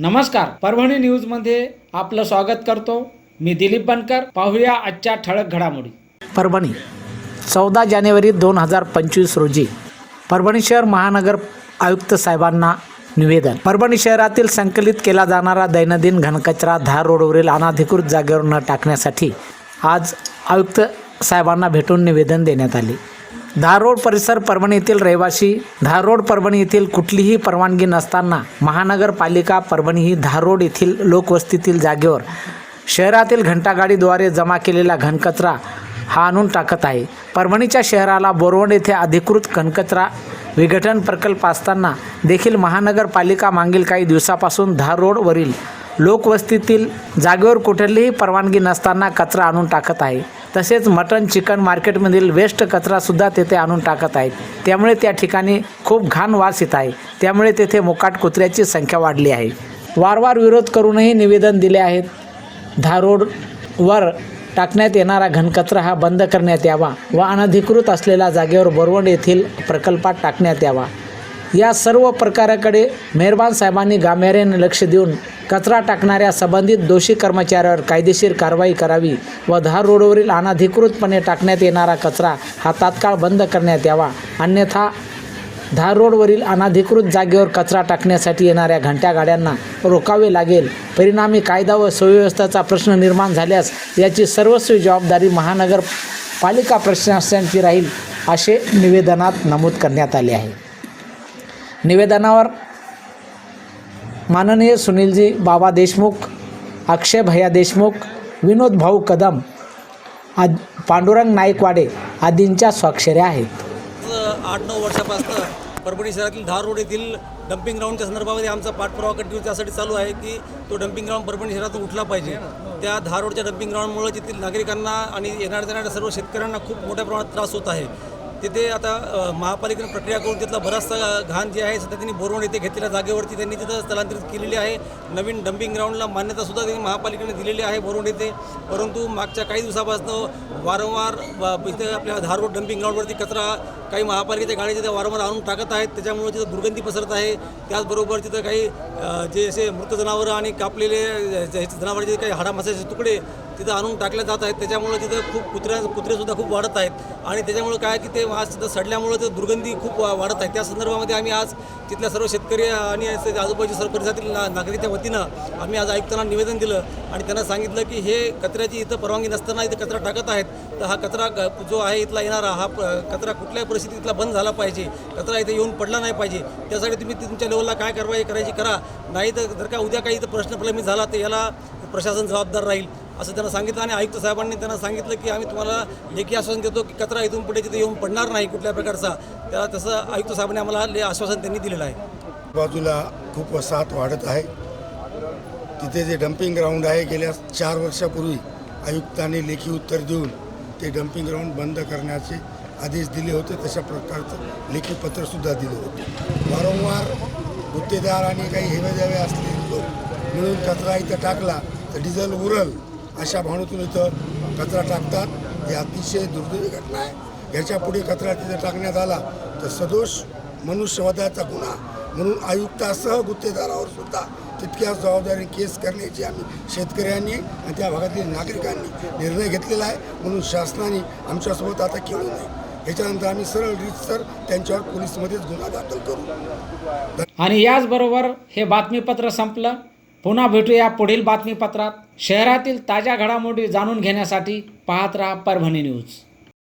नमस्कार परभणी न्यूजमध्ये आपलं स्वागत करतो. मी दिलीप बनकर पाहूया आजच्या ठळक घडामोडी. परभणी चौदा जानेवारी दोन हजार पंचवीस रोजी परभणी शहर महानगर आयुक्त साहेबांना निवेदन. परभणी शहरातील संकलित केला जाणारा दैनंदिन घनकचरा धार रोडवरील अनाधिकृत जागेवर न टाकण्यासाठी आज आयुक्त साहेबांना भेटून निवेदन देण्यात आले. धारोड परिसर परभणी येथील रहिवासी धारोड परभणी येथील कुठलीही परवानगी नसताना महानगरपालिका परभणी ही धार रोड येथील लोकवस्तीतील जागेवर शहरातील घंटागाडीद्वारे जमा केलेला घनकचरा हा आणून टाकत आहे. परभणीच्या शहराला बोरवंड येथे अधिकृत घनकचरा विघटन प्रकल्प असताना देखील महानगरपालिका मागील काही दिवसापासून धार रोडवरील लोकवस्तीतील जागेवर कुठलीही परवानगी नसताना कचरा आणून टाकत आहे. तसेच मटन चिकन मार्केटमधील वेस्ट कचरासुद्धा तेथे आणून टाकत आहेत. त्यामुळे त्या ठिकाणी खूप घाण वास येत आहे. त्यामुळे तेथे मोकाट कुत्र्याची संख्या वाढली आहे. वारंवार विरोध करूनही निवेदन दिले आहेत. धारोडवर टाकण्यात येणारा घनकचरा हा बंद करण्यात यावा व अनधिकृत असलेल्या जागेवर बोरवंड येथील प्रकल्पात टाकण्यात यावा. या सर्व प्रकाराकडे मेहरबान साहेबांनी गांभीर्याने लक्ष देऊन कचरा टाकणाऱ्या संबंधित दोषी कर्मचाऱ्यावर कायदेशीर कारवाई करावी व धार रोडवरील अनाधिकृतपणे टाकण्यात येणारा कचरा हा तात्काळ बंद करण्यात यावा. अन्यथा धार रोडवरील अनाधिकृत जागेवर कचरा टाकण्यासाठी येणाऱ्या घंट्या गाड्यांना रोकावे लागेल. परिणामी कायदा व सुव्यवस्थेचा प्रश्न निर्माण झाल्यास याची सर्वस्वी जबाबदारी महानगर पालिका प्रशासनाची राहील असे निवेदनात नमूद करण्यात आले आहे. निवेदनावर माननीय सुनीलजी बाबा देशमुख अक्षय भैया देशमुख विनोद भाऊ कदम आद पांडुरंग नाईकवाडे आदींच्या स्वाक्षऱ्या आहेत. आठ नऊ वर्षापासून परभणी शहरातील धार रोड येथील डम्पिंग ग्राउंडच्या संदर्भामध्ये आमचा पाठपुरावा कंटिन्यू त्यासाठी चालू आहे की तो डम्पिंग ग्राउंड परभणी शहरातून उठला पाहिजे. त्या धार रोडच्या डम्पिंग ग्राउंडमुळे तेथील नागरिकांना आणि येणाऱ्या जाणाऱ्या सर्व शेतकऱ्यांना खूप मोठ्या प्रमाणात त्रास होत आहे. तिथे आता महापालिकेनं महापालिकेने प्रक्रिया करून तिथला बराचसा घाण जे आहे सध्या त्यांनी बोरवण येथे घेतलेल्या जागेवरती त्यांनी तिथं स्थलांतरित केलेली आहे. नवीन डम्पिंग ग्राउंडला मान्यतासुद्धा त्यांनी महापालिकेने दिलेली आहे बोरवण येथे परंतु मागच्या काही दिवसापासून वारंवार इथे आपल्या धारवड डम्पिंग ग्राउंडवरती कचरा काही महापालिकेच्या गाड्या तिथे वारंवार आणून टाकत आहेत. त्याच्यामुळे तिथं दुर्गंधी पसरत आहे. त्याचबरोबर तिथं काही जे असे मृत जनावरं आणि कापलेले जनावरांचे काही हाडामासाचे तुकडे तिथं आणून टाकले जात आहेत. त्याच्यामुळे तिथं खूप कुत्र्या कुत्रेसुद्धा खूप वाढत आहेत. आणि त्याच्यामुळे काय की ते आज तिथं सडल्यामुळे तिथं दुर्गंधी खूप वाढत आहे. त्या संदर्भामध्ये आम्ही आज तिथल्या सर्व शेतकरी आणि आजूबाजूच्या सर्व परिसरातील ना नागरिकच्या वतीनं आम्ही आज आयुक्तांना निवेदन दिलं आणि त्यांना सांगितलं की हे कचऱ्याची इथं परवानगी नसताना इथं कचरा टाकत आहेत. तर हा कचरा जो आहे इथला येणारा हा कचरा कुठल्याही परिस्थिती इथला बंद झाला पाहिजे कचरा इथे येऊन पडला नाही पाहिजे त्यासाठी तुम्ही तुमच्या लेवलला काय कारवाई करायची करा. नाही तर जर का उद्या काही इथं प्रश्न प्रलंबित झाला तर याला प्रशासन जबाबदार राहील असं त्यांना सांगितलं आणि आयुक्त साहेबांनी त्यांना सांगितलं की आम्ही तुम्हाला लेखी आश्वासन देतो की कचरा इथून पुढे तिथे येऊन पडणार नाही कुठल्या प्रकारचा. त्याला तसं आयुक्त साहेबांनी आम्हाला ले आश्वासन त्यांनी दिलेलं आहे. बाजूला खूप वसाहत वाढत आहे. तिथे जे डम्पिंग ग्राउंड आहे गेल्या चार वर्षापूर्वी आयुक्तांनी लेखी उत्तर देऊन ते डम्पिंग ग्राउंड बंद करण्याचे आदेश दिले होते तशा प्रकारचं लेखी पत्रसुद्धा दिलं होतं. वारंवार गुत्तेदार आणि काही हेवेदावे असले लोक मिळून कचरा इथं टाकला तर डिझेल उरल अशा भावनेतून इथं कचरा टाकतात. ही अतिशय दुर्दैवी घटना आहे. याच्यापुढे कचरा तिथं टाकण्यात आला तर सदोष मनुष्यवधाचा गुन्हा म्हणून आयुक्तासह गुत्तेदारावर सुद्धा तितक्याच जबाबदारी केस करण्याची आम्ही शेतकऱ्यांनी आणि त्या भागातील नागरिकांनी निर्णय घेतलेला आहे. म्हणून शासनाने आमच्यासोबत आता खेळू नये. याच्यानंतर आम्ही सरळ रीतसर त्यांच्यावर पोलीसमध्येच गुन्हा दाखल करू. आणि याचबरोबर हे बातमीपत्र संपलं. पुन्हा भेटूया पुढील बातमीपत्रात. शहरातील ताज्या घडामोडी जाणून घेण्यासाठी पाहत राहा परभणी न्यूज.